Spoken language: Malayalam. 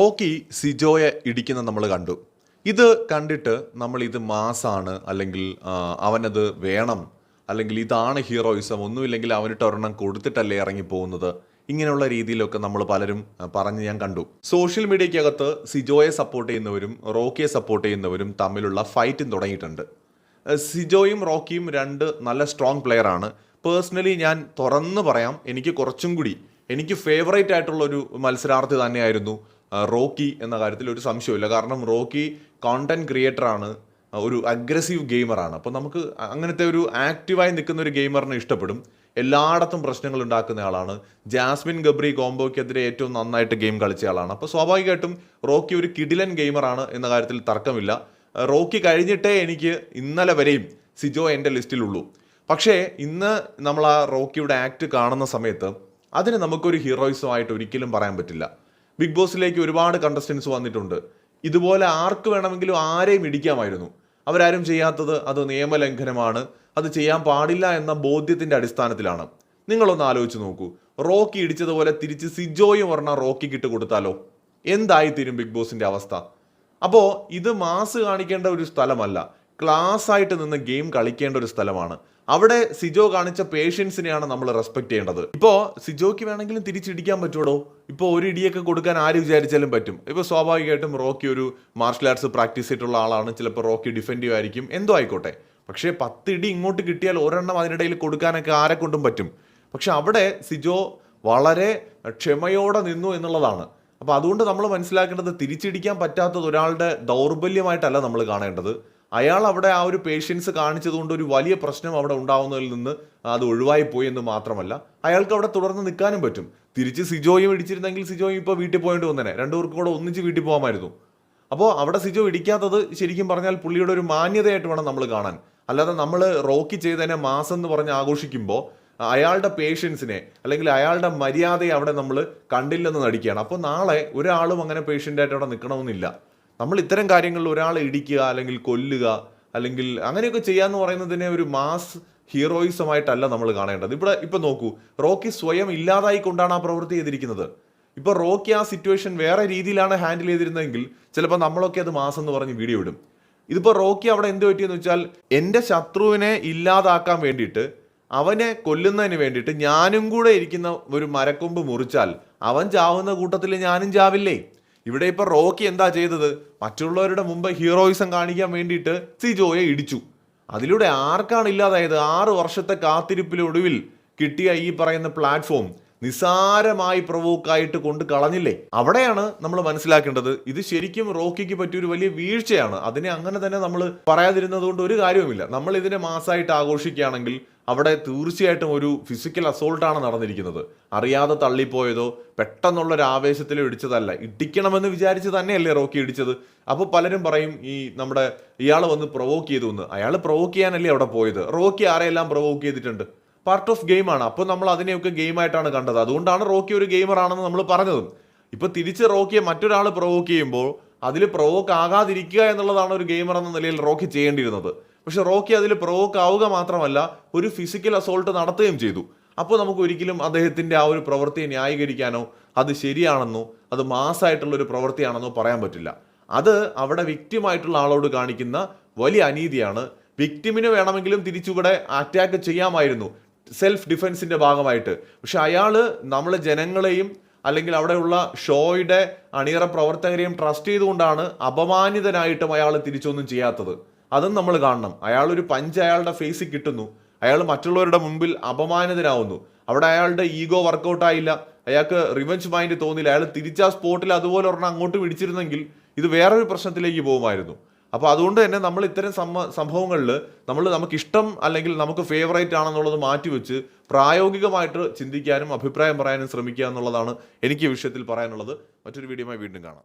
റോക്കി സിജോയെ ഇടിക്കുന്ന നമ്മൾ കണ്ടു. ഇത് കണ്ടിട്ട് നമ്മൾ ഇത് മാസാണ് അല്ലെങ്കിൽ അവനത് വേണം അല്ലെങ്കിൽ ഇതാണ് ഹീറോയിസം ഒന്നുമില്ലെങ്കിൽ അവനിട്ട് ഒരെണ്ണം കൊടുത്തിട്ടല്ലേ ഇറങ്ങി പോകുന്നത് ഇങ്ങനെയുള്ള രീതിയിലൊക്കെ നമ്മൾ പലരും പറഞ്ഞ് ഞാൻ കണ്ടു. സോഷ്യൽ മീഡിയക്കകത്ത് സിജോയെ സപ്പോർട്ട് ചെയ്യുന്നവരും റോക്കിയെ സപ്പോർട്ട് ചെയ്യുന്നവരും തമ്മിലുള്ള ഫൈറ്റും തുടങ്ങിയിട്ടുണ്ട്. സിജോയും റോക്കിയും രണ്ട് നല്ല സ്ട്രോങ് പ്ലെയർ ആണ്. പേഴ്സണലി ഞാൻ തുറന്ന് പറയാം എനിക്ക് കുറച്ചും കൂടി എനിക്ക് ഫേവറേറ്റ് ആയിട്ടുള്ള ഒരു മത്സരാർത്ഥി തന്നെയായിരുന്നു റോക്കി എന്ന കാര്യത്തിൽ ഒരു സംശയമില്ല കാരണം റോക്കി കോണ്ടന്റ് ക്രിയേറ്റർ ആണ് ഒരു അഗ്രസീവ് ഗെയിമറാണ് അപ്പോൾ നമുക്ക് അങ്ങനത്തെ ഒരു ആക്റ്റീവായി നിൽക്കുന്ന ഒരു ഗെയിമറിനെ ഇഷ്ടപ്പെടും. എല്ലായിടത്തും പ്രശ്നങ്ങൾ ഉണ്ടാക്കുന്ന ആളാണ്. ജാസ്മിൻ ഗബ്രി കോംബോയ്ക്കെതിരെ ഏറ്റവും നന്നായിട്ട് ഗെയിം കളിച്ച ആളാണ്. അപ്പോൾ സ്വാഭാവികമായിട്ടും റോക്കി ഒരു കിഡിലൻ ഗെയിമറാണ് എന്ന കാര്യത്തിൽ തർക്കമില്ല. റോക്കി കഴിഞ്ഞിട്ടേ എനിക്ക് ഇന്നലെ വരെയും സിജോ എന്റെ ലിസ്റ്റിലുള്ളൂ. പക്ഷേ ഇന്ന് നമ്മൾ ആ റോക്കിയുടെ ആക്ട് കാണുന്ന സമയത്ത് അതിന് നമുക്കൊരു ഹീറോയിസമായിട്ട് ഒരിക്കലും പറയാൻ പറ്റില്ല. ബിഗ് ബോസിലേക്ക് ഒരുപാട് കണ്ടസ്റ്റൻസ് വന്നിട്ടുണ്ട്. ഇതുപോലെ ആർക്ക് വേണമെങ്കിലും ആരെയും ഇടിക്കാമായിരുന്നു. അവരാരും ചെയ്യാത്തത് അത് നിയമലംഘനമാണ്. അത് ചെയ്യാൻ പാടില്ല എന്ന ബോധ്യത്തിന്റെ അടിസ്ഥാനത്തിലാണ്. നിങ്ങളൊന്ന് ആലോചിച്ച് നോക്കൂ. റോക്കി ഇടിച്ചതുപോലെ തിരിച്ച് സിജോയും ഒരെണ്ണം റോക്കി കിട്ട് കൊടുത്താലോ? എന്തായിത്തീരും ബിഗ് ബോസിന്റെ അവസ്ഥ? അപ്പോൾ ഇത് മാസ് കാണിക്കേണ്ട ഒരു സ്ഥലമല്ല. ക്ലാസ് ആയിട്ട് നിന്ന് ഗെയിം കളിക്കേണ്ട ഒരു സ്ഥലമാണ്. അവിടെ സിജോ കാണിച്ച പേഷ്യൻസിനെയാണ് നമ്മൾ റെസ്പെക്ട് ചെയ്യേണ്ടത്. ഇപ്പോൾ സിജോയ്ക്ക് വേണമെങ്കിലും തിരിച്ചിടിക്കാൻ പറ്റുമോ ഇപ്പോൾ ഒരു ഇടിയൊക്കെ കൊടുക്കാൻ ആര് വിചാരിച്ചാലും പറ്റും. ഇപ്പോൾ സ്വാഭാവികമായിട്ടും റോക്കി ഒരു മാർഷൽ ആർട്സ് പ്രാക്ടീസ് ചെയ്തിട്ടുള്ള ആളാണ്. ചിലപ്പോൾ റോക്കി ഡിഫെൻഡീവ് ആയിരിക്കും എന്തോ ആയിക്കോട്ടെ. പക്ഷേ പത്ത് ഇടി ഇങ്ങോട്ട് കിട്ടിയാൽ ഒരെണ്ണം അതിനിടയിൽ കൊടുക്കാനൊക്കെ ആരെ കൊണ്ടും പറ്റും. പക്ഷെ അവിടെ സിജോ വളരെ ക്ഷമയോടെ നിന്നു എന്നുള്ളതാണ്. അപ്പോൾ അതുകൊണ്ട് നമ്മൾ മനസ്സിലാക്കേണ്ടത് തിരിച്ചിടിക്കാൻ പറ്റാത്തത് ഒരാളുടെ ദൗർബല്യമായിട്ടല്ല നമ്മൾ കാണേണ്ടത്. അയാൾ അവിടെ ആ ഒരു പേഷ്യൻസ് കാണിച്ചതുകൊണ്ട് ഒരു വലിയ പ്രശ്നം അവിടെ ഉണ്ടാവുന്നതിൽ നിന്ന് അത് ഒഴിവായി പോയി എന്ന് മാത്രമല്ല അയാൾക്ക് അവിടെ തുടർന്ന് നിൽക്കാനും പറ്റും. തിരിച്ച് സിജോയും ഇടിച്ചിരുന്നെങ്കിൽ സിജോയും ഇപ്പോൾ വീട്ടിൽ പോയിട്ട് വന്നേനെ. രണ്ടുപേർക്കും കൂടെ ഒന്നിച്ച് വീട്ടിൽ പോകാമായിരുന്നു. അപ്പോൾ അവിടെ സിജോ ഇടിക്കാത്തത് ശരിക്കും പറഞ്ഞാൽ പുള്ളിയുടെ ഒരു മാന്യതയായിട്ട് വേണം നമ്മൾ കാണാൻ. അല്ലാതെ നമ്മൾ റോക്കി ചെയ്തതിനെ മാസം എന്ന് പറഞ്ഞ് ആഘോഷിക്കുമ്പോൾ അയാളുടെ പേഷ്യൻസിനെ അല്ലെങ്കിൽ അയാളുടെ മര്യാദയെ അവിടെ നമ്മൾ കണ്ടില്ലെന്ന് നടിക്കുകയാണ്. അപ്പോൾ നാളെ ഒരാളും അങ്ങനെ പേഷ്യന്റായിട്ട് അവിടെ നിൽക്കണമെന്നില്ല. നമ്മൾ ഇത്തരം കാര്യങ്ങളിൽ ഒരാളെ ഇടിക്കുക അല്ലെങ്കിൽ കൊല്ലുക അല്ലെങ്കിൽ അങ്ങനെയൊക്കെ ചെയ്യാന്ന് പറയുന്നതിനെ ഒരു മാസ് ഹീറോയിസമായിട്ടല്ല നമ്മൾ കാണേണ്ടത്. ഇവിടെ ഇപ്പൊ നോക്കൂ റോക്കി സ്വയം ഇല്ലാതായിക്കൊണ്ടാണ് ആ പ്രവൃത്തി ചെയ്തിരിക്കുന്നത്. ഇപ്പൊ റോക്കി ആ സിറ്റുവേഷൻ വേറെ രീതിയിലാണ് ഹാൻഡിൽ ചെയ്തിരുന്നതെങ്കിൽ ചിലപ്പോൾ നമ്മളൊക്കെ അത് മാസം എന്ന് പറഞ്ഞ് വീഡിയോ ഇടും. ഇതിപ്പോൾ റോക്കി അവിടെ എന്ത് പറ്റിയെന്ന് വെച്ചാൽ എന്റെ ശത്രുവിനെ ഇല്ലാതാക്കാൻ വേണ്ടിയിട്ട് അവനെ കൊല്ലുന്നതിന് വേണ്ടിയിട്ട് ഞാനും കൂടെ ഇരിക്കുന്ന ഒരു മരക്കൊമ്പ് മുറിച്ചാൽ അവൻ ചാവുന്ന കൂട്ടത്തിൽ ഞാനും ചാവില്ലേ? ഇവിടെ ഇപ്പൊ റോക്കി എന്താ ചെയ്തത്? മറ്റുള്ളവരുടെ മുമ്പ് ഹീറോയിസം കാണിക്കാൻ വേണ്ടിയിട്ട് സിജോയെ ഇടിച്ചു. അതിലൂടെ ആർക്കാണ് ഇല്ലാതായത്? ആറ് വർഷത്തെ കാത്തിരിപ്പിലൊടുവിൽ കിട്ടിയ ഈ പറയുന്ന പ്ലാറ്റ്ഫോം. നിസാരമായി പ്രൊവോക്കായിട്ട് കൊണ്ട് കളഞ്ഞില്ലേ? അവിടെയാണ് നമ്മൾ മനസ്സിലാക്കേണ്ടത്. ഇത് ശരിക്കും റോക്കിക്ക് പറ്റിയൊരു വലിയ വീഴ്ചയാണ്. അതിനെ അങ്ങനെ തന്നെ നമ്മൾ പറയാതിരുന്നത് കൊണ്ട് ഒരു കാര്യവുമില്ല. നമ്മൾ ഇതിനെ മാസമായിട്ട് ആഘോഷിക്കുകയാണെങ്കിൽ അവിടെ തീർച്ചയായിട്ടും ഒരു ഫിസിക്കൽ അസോൾട്ടാണ് നടന്നിരിക്കുന്നത്. അറിയാതെ തള്ളിപ്പോയതോ പെട്ടെന്നുള്ള ഒരു ആവേശത്തിൽ ഇടിച്ചതല്ല. ഇടിക്കണമെന്ന് വിചാരിച്ച് തന്നെയല്ലേ റോക്കി ഇടിച്ചത്. അപ്പോൾ പലരും പറയും ഈ നമ്മുടെ ഇയാൾ വന്ന് പ്രൊവോക്ക് ചെയ്തു എന്ന്. അയാൾ പ്രൊവോക്ക് ചെയ്യാനല്ലേ അവിടെ പോയത്? റോക്കി ആരെയെല്ലാം പ്രൊവോക്ക് ചെയ്തിട്ടുണ്ട്? പാർട്ട് ഓഫ് ഗെയിമാണ് അപ്പോൾ നമ്മൾ അതിനെയൊക്കെ ഗെയിമായിട്ടാണ് കണ്ടത്. അതുകൊണ്ടാണ് റോക്കി ഒരു ഗെയിമറാണെന്ന് നമ്മൾ പറഞ്ഞതും. ഇപ്പോൾ തിരിച്ച് റോക്കിയെ മറ്റൊരാൾ പ്രൊവോക്ക് ചെയ്യുമ്പോൾ അതിൽ പ്രൊവോക്ക് ആകാതിരിക്കുക എന്നുള്ളതാണ് ഒരു ഗെയിമർ എന്ന നിലയിൽ റോക്കി ചെയ്യേണ്ടിയിരുന്നത്. പക്ഷെ റോക്കി അതിൽ പ്രൊവോക്ക് ആവുക മാത്രമല്ല ഒരു ഫിസിക്കൽ അസോൾട്ട് നടത്തുകയും ചെയ്തു. അപ്പോൾ നമുക്ക് ഒരിക്കലും അദ്ദേഹത്തിന്റെ ആ ഒരു പ്രവൃത്തിയെ ന്യായീകരിക്കാനോ അത് ശരിയാണെന്നോ അത് മാസമായിട്ടുള്ള ഒരു പ്രവൃത്തിയാണെന്നോ പറയാൻ പറ്റില്ല. അത് അവിടെ വിക്റ്റിമായിട്ടുള്ള ആളോട് കാണിക്കുന്ന വലിയ അനീതിയാണ്. വിക്ടിമിന് വേണമെങ്കിലും തിരിച്ചിവിടെ അറ്റാക്ക് ചെയ്യാമായിരുന്നു. സെൽഫ് ഡിഫൻസിന്റെ ഭാഗമായിട്ട്. പക്ഷെ അയാൾ നമ്മളെ ജനങ്ങളെയും അല്ലെങ്കിൽ അവിടെയുള്ള ഷോയുടെ അണിയറ പ്രവർത്തകരെയും ട്രസ്റ്റ് ചെയ്തുകൊണ്ടാണ് അപമാനിതനായിട്ടും അയാൾ തിരിച്ചൊന്നും ചെയ്യാത്തത്. അതും നമ്മൾ കാണണം. അയാളൊരു പഞ്ച് അയാളുടെ ഫേസിൽ കിട്ടുന്നു. അയാൾ മറ്റുള്ളവരുടെ മുമ്പിൽ അപമാനിതനാവുന്നു. അവിടെ അയാളുടെ ഈഗോ വർക്കൗട്ട് ആയില്ല. അയാൾക്ക് റിവഞ്ച് മൈൻഡ് തോന്നില്ല. അയാൾ തിരിച്ച സ്പോട്ടിൽ അതുപോലെ ഒരെണ്ണം അങ്ങോട്ട് പിടിച്ചിരുന്നെങ്കിൽ ഇത് വേറൊരു പ്രശ്നത്തിലേക്ക് പോകുമായിരുന്നു. അപ്പോൾ അതുകൊണ്ട് തന്നെ നമ്മൾ ഇത്തരം സംഭവങ്ങളിൽ നമ്മൾ നമുക്ക് ഇഷ്ടം അല്ലെങ്കിൽ നമുക്ക് ഫേവറേറ്റ് ആണെന്നുള്ളത് മാറ്റിവെച്ച് പ്രായോഗികമായിട്ട് ചിന്തിക്കാനും അഭിപ്രായം പറയാനും ശ്രമിക്കുക എന്നുള്ളതാണ് എനിക്ക് ഈ വിഷയത്തിൽ പറയാനുള്ളത്. മറ്റൊരു വീഡിയോയുമായി വീണ്ടും കാണാം.